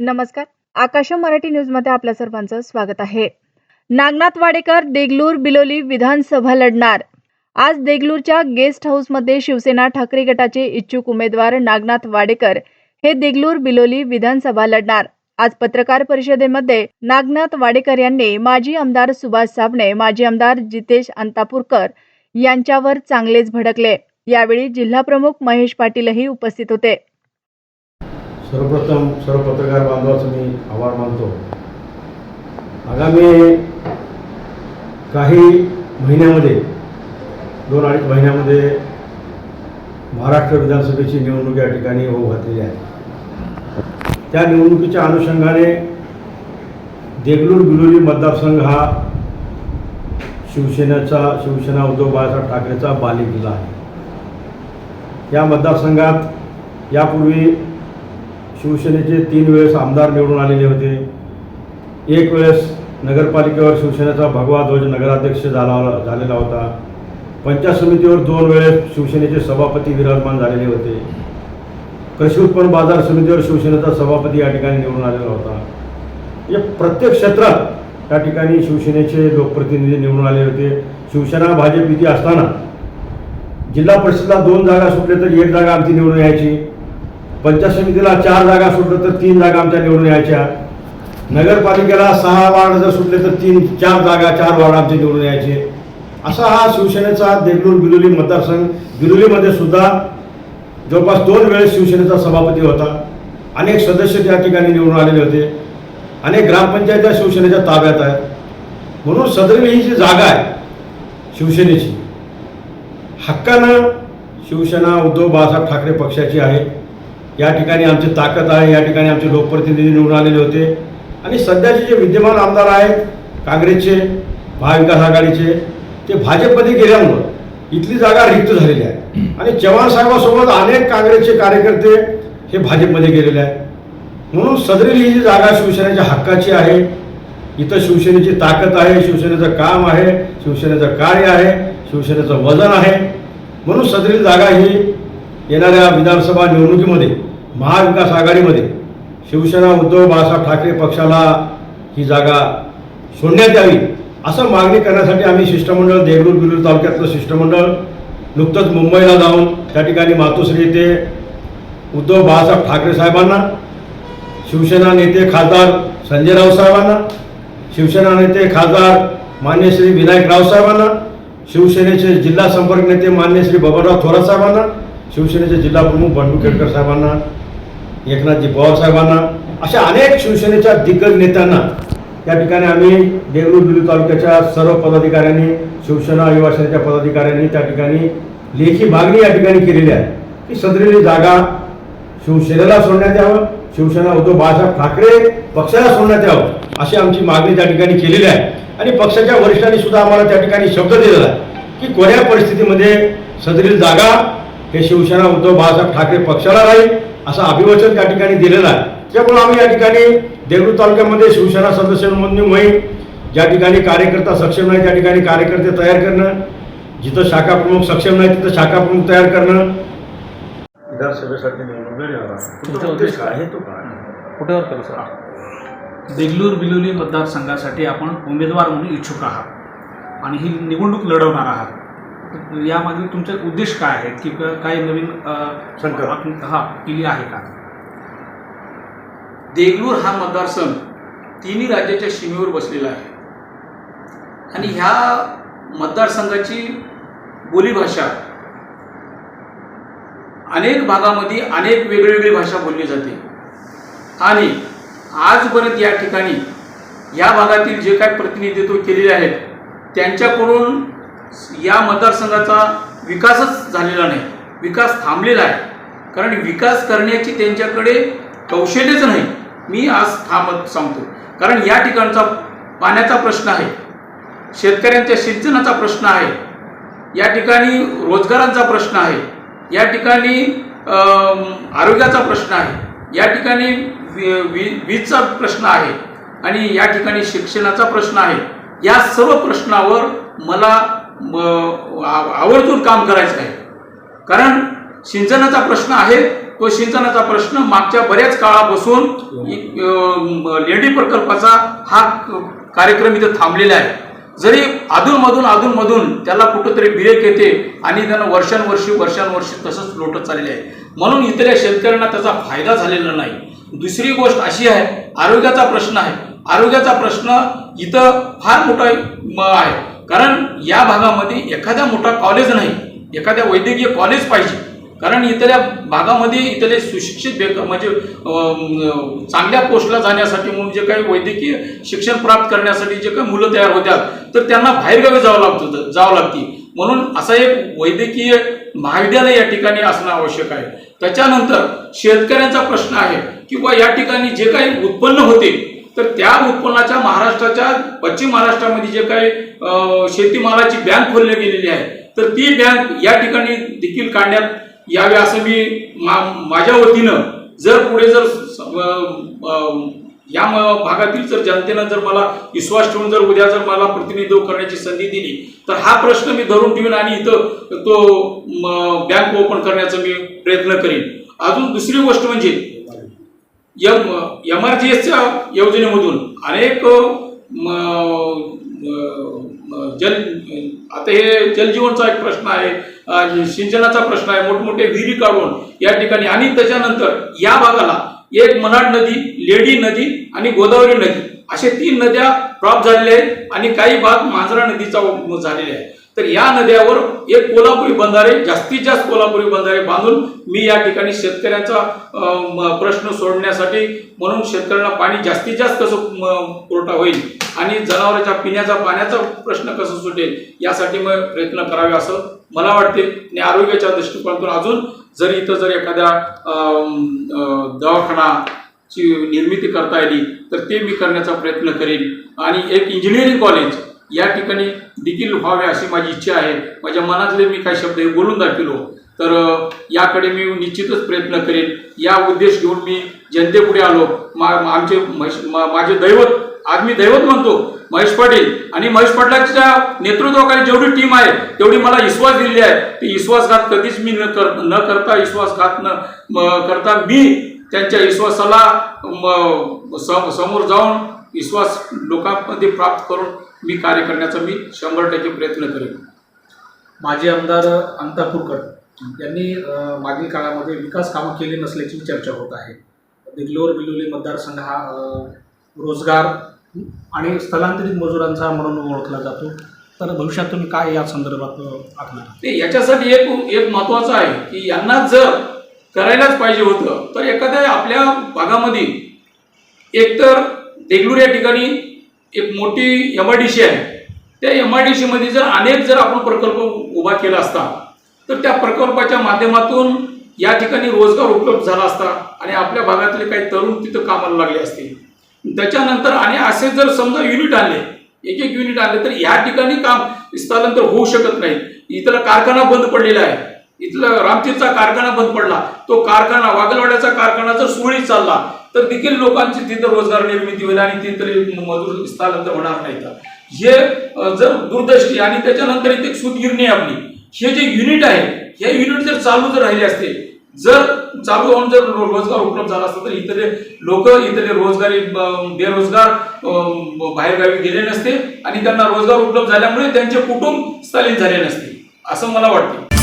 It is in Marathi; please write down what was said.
नमस्कार. आकाश मराठी न्यूजमध्ये आपल्या सर्वांचं स्वागत आहे. नागनाथ वाडेकर देगलूर बिलोली विधानसभा लढणार. आज देगलूरच्या गेस्ट हाऊसमध्ये शिवसेना ठाकरे गटाचे इच्छुक उमेदवार नागनाथ वाडेकर हे देगलूर बिलोली विधानसभा लढणार. आज पत्रकार परिषदेमध्ये नागनाथ वाडेकर यांनी माजी आमदार सुभाष साबणे माजी आमदार जितेश अंतापूरकर यांच्यावर चांगलेच भडकले. यावेळी जिल्हाप्रमुख महेश पाटीलही उपस्थित होते. सर्वप्रथम सर्व पत्रकार बांधवाचं मी आभार मानतो. आगामी काही महिन्यामध्ये दोन अडीच महिन्यामध्ये महाराष्ट्र विधानसभेची निवडणूक या ठिकाणी होऊ घातलेली आहे. त्या निवडणुकीच्या अनुषंगाने देगलूर बिलोली मतदारसंघ हा शिवसेनेचा शिवसेना उद्धव बाळासाहेब ठाकरेचा बालेकिल्ला आहे. या मतदारसंघात यापूर्वी शिवसेनेचे तीन वेळेस आमदार निवडून आलेले होते. एक वेळेस नगरपालिकेवर शिवसेनेचा भगवा ध्वज नगराध्यक्ष झाला झालेला होता. पंचायत समितीवर दोन वेळेस शिवसेनेचे सभापती विराजमान झालेले होते. कृषी उत्पन्न बाजार समितीवर शिवसेनेचा सभापती या ठिकाणी निवडून आलेला होता. या प्रत्येक क्षेत्रात त्या ठिकाणी शिवसेनेचे लोकप्रतिनिधी निवडून आले होते. शिवसेना भाजप युती असताना जिल्हा परिषदला दोन जागा सुटल्या तर एक जागा आमची निवडून यायची. पंचायत समितीला चार जागा सुटलं तर तीन जागा आमच्या निवडून यायच्या. नगरपालिकेला सहा वार्ड जर सुटले तर तीन चार जागा चार वार्ड आमचे निवडून यायचे. असा हा शिवसेनेचा देगलूर बिलोली मतदारसंघ. बिलोलीमध्ये सुद्धा जवळपास दोन वेळेस शिवसेनेचा सभापती होता. अनेक सदस्य त्या ठिकाणी निवडून आलेले होते. अनेक ग्रामपंचायत्या शिवसेनेच्या ताब्यात आहेत. म्हणून सदरील ही जी जागा आहे शिवसेनेची हक्कानं शिवसेना उद्धव बाळासाहेब ठाकरे पक्षाची आहे. या ठिकाणी आमची ताकद आहे या ठिकाणी आमचे लोकप्रतिनिधी निवडून आलेले होते. आणि सध्याचे जे विद्यमान आमदार आहेत काँग्रेसचे महाविकास आघाडीचे ते भाजपमध्ये गेल्यामुळं इथली जागा रिक्त झालेली आहे. आणि चव्हाण साहेबांसोबत अनेक काँग्रेसचे कार्यकर्ते हे भाजपमध्ये गेलेले आहेत. म्हणून सदरील ही जी जागा शिवसेनेच्या हक्काची आहे इथं शिवसेनेची ताकद आहे शिवसेनेचं काम आहे शिवसेनेचं कार्य आहे शिवसेनेचं वजन आहे. म्हणून सदरील जागा ही येणाऱ्या विधानसभा निवडणुकीमध्ये महाविकास आघाडीमध्ये शिवसेना उद्धव बाळासाहेब ठाकरे पक्षाला ही जागा सोडण्यात यावी असं मागणी करण्यासाठी आम्ही शिष्टमंडळ देगलूर बिलूर तालुक्यातलं शिष्टमंडळ नुकतंच मुंबईला जाऊन त्या ठिकाणी मातोश्री येथे उद्धव बाळासाहेब ठाकरे साहेबांना शिवसेना नेते खासदार संजय राऊत साहेबांना शिवसेना नेते खासदार मान्य श्री विनायक राव साहेबांना शिवसेनेचे जिल्हा संपर्क नेते मान्य श्री बबनराव थोरात साहेबांना शिवसेनेचे जिल्हा प्रमुख बंडू खेडकर साहेबांना एकनाथजी पवार साहेबांना अशा अनेक शिवसेनेच्या दिग्गज नेत्यांना त्या ठिकाणी आम्ही देगलूर बिलू तालुक्याच्या सर्व पदाधिकाऱ्यांनी शिवसेना युवासेनेच्या पदाधिकाऱ्यांनी त्या ठिकाणी लेखी मागणी या ठिकाणी केलेली आहे की सदरेली जागा शिवसेनेला सोडण्यात यावं शिवसेना उद्धव बाळासाहेब ठाकरे पक्षाला सोडण्यात यावं अशी आमची मागणी त्या ठिकाणी केलेली आहे. आणि पक्षाच्या वरिष्ठांनी सुद्धा आम्हाला त्या ठिकाणी शब्द दिलेला आहे की कोण्या परिस्थितीमध्ये सदरील जागा हे शिवसेना उद्धव बाळासाहेब ठाकरे पक्षाला राहील असं अभिवचन त्या ठिकाणी दिलेलं आहे. त्यामुळे आम्ही या ठिकाणी देगलूर तालुक्यामध्ये शिवसेना सदस्य नोंदणी मोहीम ज्या ठिकाणी कार्यकर्ता सक्षम नाही त्या ठिकाणी कार्यकर्ते तयार करणं जिथं शाखा प्रमुख सक्षम नाही तिथं शाखा प्रमुख तयार करणं. विधानसभेसाठी निवडणूक लढवणार आहे. तुमचा उद्देश काय? आहे तो काय? कुठेवर करू सर? देगलूर बिलोली मतदारसंघासाठी आपण उमेदवार म्हणून इच्छुक आहात आणि ही निवडणूक लढवणार आहात. तर यामागील तुमचे उद्देश काय आहेत? की काही नवीन. आपण- हा केली आहे का? देगलूर हा मतदारसंघ तिन्ही राज्याच्या सीमेवर बसलेला आहे. आणि ह्या मतदारसंघाची बोलीभाषा अनेक भागामध्ये अनेक वेगळीवेगळी भाषा बोलली जाते. आणि आजपर्यंत या ठिकाणी या भागातील जे काय प्रतिनिधित्व केलेले आहेत त्यांच्याकडून या मतदारसंघाचा विकासच झालेला नाही. विकास थांबलेला आहे. कारण विकास करण्याची त्यांच्याकडे कौशल्यच नाही. मी आज थांबत सांगतो. कारण या ठिकाणचा पाण्याचा प्रश्न आहे. शेतकऱ्यांच्या सिंचनाचा प्रश्न आहे. या ठिकाणी रोजगारांचा प्रश्न आहे. या ठिकाणी आरोग्याचा प्रश्न आहे. या ठिकाणी वीजचा प्रश्न आहे. आणि या ठिकाणी शिक्षणाचा प्रश्न आहे. या सर्व प्रश्नावर मला आवर्जून काम करायचं आहे. कारण सिंचनाचा प्रश्न आहे तो सिंचनाचा प्रश्न मागच्या बऱ्याच काळापासून अं, लेंडी प्रकल्पाचा हा कार्यक्रम इथं थांबलेला आहे. जरी अधूनमधून अधूनमधून त्याला कुठंतरी ब्रेक येते आणि त्यानं वर्षानुवर्षी वर्षानुवर्षी तसंच लोटत चाललेले आहे. म्हणून इथल्या शेतकऱ्यांना त्याचा फायदा झालेला नाही. दुसरी गोष्ट अशी आहे आरोग्याचा प्रश्न आहे. आरोग्याचा प्रश्न इथं फार मोठा आहे. कारण या भागामध्ये एखादा मोठा कॉलेज नाही एखाद्या वैद्यकीय कॉलेज पाहिजे. कारण इथल्या भागामध्ये इथले सुशिक्षित म्हणजे चांगल्या पोस्टला जाण्यासाठी म्हणून जे काही वैद्यकीय शिक्षण प्राप्त करण्यासाठी जे काही मुलं तयार होतात तर त्यांना बाहेरगावी जावं लागतं जावं लागते. म्हणून असं एक वैद्यकीय महाविद्यालय या ठिकाणी असणं आवश्यक आहे. त्याच्यानंतर शेतकऱ्यांचा प्रश्न आहे किंवा या ठिकाणी जे काही उत्पन्न होते तर त्या उत्पन्नाच्या महाराष्ट्राच्या पश्चिम महाराष्ट्रामध्ये जे काही शेतीमालाची बँक खोलली गेलेली आहे तर ती बँक या ठिकाणी देखील काढण्यात यावे असं मी माझ्या वतीनं जर पुढे जर या भागातील जर जनतेनं जर मला विश्वास ठेवून जर उद्या जर मला प्रतिनिधित्व करण्याची संधी दिली तर हा प्रश्न मी धरून ठेवीन आणि इथं तो बँक ओपन करण्याचा मी प्रयत्न करीन. अजून दुसरी गोष्ट म्हणजे एम एम आर जी एसच्या योजनेमधून अनेक म, जल आता हे जलजीवनचा एक प्रश्न आहे सिंचनाचा प्रश्न आहे मोठमोठे विहिरी काढून या ठिकाणी आणि त्याच्यानंतर या भागाला एक मनाड नदी लेडी नदी आणि गोदावरी नदी असे तीन नद्या ड्रॉप झालेल्या आहेत आणि काही भाग मांजरा नदीचा झालेले आहे. तर या नद्यावर एक कोल्हापुरी बंधारे जास्तीत जास्त कोल्हापुरी बंधारे बांधून मी या ठिकाणी शेतकऱ्यांचा प्रश्न सोडण्यासाठी म्हणून शेतकऱ्यांना पाणी जास्तीत जास्त कसं पुरवठा होईल आणि जनावरांच्या पिण्याचा पाण्याचा प्रश्न कसं सुटेल यासाठी मग प्रयत्न करावे असं मला वाटते. आणि आरोग्याच्या दृष्टिकोनातून अजून जर इथं जर एखाद्या दवाखाना ची दवाखानाची निर्मिती करता आली तर ते मी करण्याचा प्रयत्न करेन. आणि एक इंजिनिअरिंग कॉलेज या ठिकाणी देखील व्हावे अशी माझी इच्छा आहे. माझ्या मनातले मी काही शब्द हे बोलून दाखविलो हो. तर याकडे मी निश्चितच प्रयत्न करेन. या उद्देश घेऊन मी जनतेपुढे आलो. मा आमचे मा- माझे दैवत आज मी दैवत म्हणतो महेश पाटील. आणि महेश पाटलाच्या नेतृत्वाखाली जेवढी टीम आहे तेवढी मला विश्वास दिलेली आहे. ती विश्वासघात कधीच मी न कर न करता विश्वासघात न करता मी त्यांच्या विश्वासाला म, सम- समोर जाऊन विश्वास लोकांमध्ये प्राप्त करून मी कार्य करण्याचा मी शंभर टक्के प्रयत्न करेन. माजी आमदार अंतापूरकर यांनी मागील काळामध्ये विकास कामं केली नसल्याची चर्चा होत आहे. दिगलोर बिलोली मतदारसंघ हा रोजगार आणि स्थलांतरित मजुरांचा म्हणून ओळखला जातो. तर भविष्यात तुम्ही काय या संदर्भात आखणार ते याच्यासाठी एक एक महत्वाचं आहे की यांना जर करायलाच पाहिजे होतं तर एखाद्या आपल्या भागामध्ये एकतर देगलूर या ठिकाणी एक मोठी एम आय डी सी आहे. त्या एम आय डी सीमध्ये जर अनेक जर आपण प्रकल्प उभा केला असता तर त्या प्रकल्पाच्या माध्यमातून या ठिकाणी रोजगार उपलब्ध झाला असता आणि आपल्या भागातले काही तरुण तिथं कामाला लागले असते. त्याच्यानंतर आणि असे जर समजा युनिट आणले एक एक युनिट आणले तर या ठिकाणी काम स्थलांतर होऊ शकत नाही. इथला कारखाना बंद पडलेला आहे. इथला रामतीरचा कारखाना बंद पडला. तो कारखाना वागलवाड्याचा कारखाना जर सुरळीत चालला तर देखील लोकांची तिथं रोजगार निर्मिती होईल आणि तिथे मजूर स्थलांतर होणार नाही तर. हे जर दूरदृष्टी आणि त्याच्यानंतर इथे सुतगिरणी आपली हे जे युनिट आहे हे युनिट जर चालू जर राहिले असते जर चालू होऊन जर रोजगार उपलब्ध झाला असता तर इथले लोक इथले रोजगारी बेरोजगार बाहेरगावी गेले नसते आणि त्यांना रोजगार उपलब्ध झाल्यामुळे त्यांचे कुटुंब स्थलित झाले नसते असं मला वाटतं.